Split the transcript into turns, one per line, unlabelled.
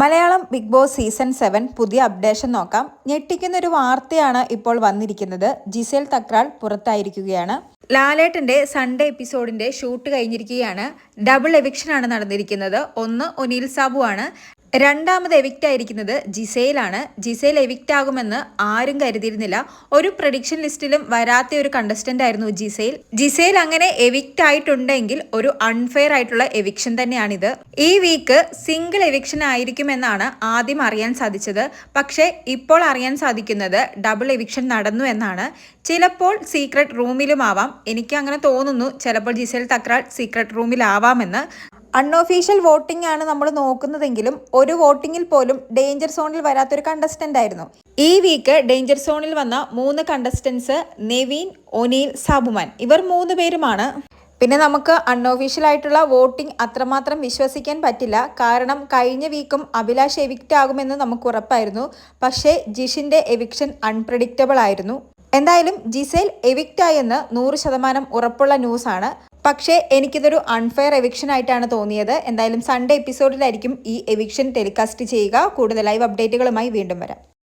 Malayalam big boss season seven പുതിയ updation നോക്കാം. ഞെട്ടിക്കുന്ന ഒരു വാർത്തയാണ് ഇപ്പോൾ വന്നിരിക്കുന്നത്. ജിസേൽ തക്രാൾ പുറത്തായിരിക്കുകയാണ്. ലാലേട്ടന്റെ സൺഡേ എപ്പിസോഡിന്റെ ഷൂട്ട് കഴിഞ്ഞിരിക്കുകയാണ്. ഡബിൾ എവിക്ഷനാണ് നടന്നിരിക്കുന്നത്. ഒന്ന് ഒനീൽ സാബു ആണ് രണ്ടാമത് എവിക്റ്റ് ആയിരിക്കുന്നത് ജിസയിലാണ് ജിസയിൽ എവിക്റ്റ് ആകുമെന്ന് ആരും കരുതിയിരുന്നില്ല. ഒരു പ്രഡിക്ഷൻ ലിസ്റ്റിലും വരാത്ത ഒരു കണ്ടസ്റ്റന്റ് ആയിരുന്നു ജിസയിൽ ജിസയിൽ അങ്ങനെ എവിക്റ്റ് ആയിട്ടുണ്ടെങ്കിൽ ഒരു അൺഫെയർ ആയിട്ടുള്ള എവിക്ഷൻ തന്നെയാണിത്. ഈ വീക്ക് സിംഗിൾ എവിക്ഷൻ ആയിരിക്കുമെന്നാണ് ആദ്യം അറിയാൻ സാധിച്ചത്. പക്ഷേ ഇപ്പോൾ അറിയാൻ സാധിക്കുന്നത് ഡബിൾ എവിക്ഷൻ നടന്നു എന്നാണ്. ചിലപ്പോൾ സീക്രട്ട് റൂമിലും ആവാം. എനിക്ക് അങ്ങനെ തോന്നുന്നു ചിലപ്പോൾ ജിസയിൽ തക്രാൾ സീക്രട്ട് റൂമിലാവാമെന്ന് അൺഒഫീഷ്യൽ വോട്ടിംഗ് ആണ് നമ്മൾ നോക്കുന്നതെങ്കിലും ഒരു വോട്ടിങ്ങിൽ പോലും ഡേഞ്ചർ സോണിൽ വരാത്തൊരു കണ്ടസ്റ്റന്റ് ആയിരുന്നു. ഈ വീക്ക് ഡേഞ്ചർ സോണിൽ വന്ന മൂന്ന് കണ്ടസ്റ്റൻസ് നെവീൻ ഒനീൽ സാബുമാൻ. ഇവർ മൂന്ന് പേരുമാണ്. പിന്നെ നമുക്ക് അൺഒഫീഷ്യൽ ആയിട്ടുള്ള വോട്ടിംഗ് അത്രമാത്രം വിശ്വസിക്കാൻ പറ്റില്ല. കാരണം കഴിഞ്ഞ വീക്കും അഭിലാഷ് എവിക്റ്റ് ആകുമെന്ന് നമുക്ക് ഉറപ്പായിരുന്നു. പക്ഷേ ജിഷിന്റെ എവിക്ഷൻ അൺപ്രഡിക്റ്റബിൾ ആയിരുന്നു. എന്തായാലും ജിസേൽ എവിക്റ്റ് ആയെന്ന് നൂറ് ശതമാനം ഉറപ്പുള്ള ന്യൂസാണ്. പക്ഷേ എനിക്കിതൊരു അൺഫെയർ എവിക്ഷൻ ആയിട്ടാണ് തോന്നിയത്. എന്തായാലും സൺഡേ എപ്പിസോഡിലായിരിക്കും ഈ എവിക്ഷൻ ടെലികാസ്റ്റ് ചെയ്യുക. കൂടുതൽ ലൈവ് അപ്ഡേറ്റുകളുമായി വീണ്ടും വരാം.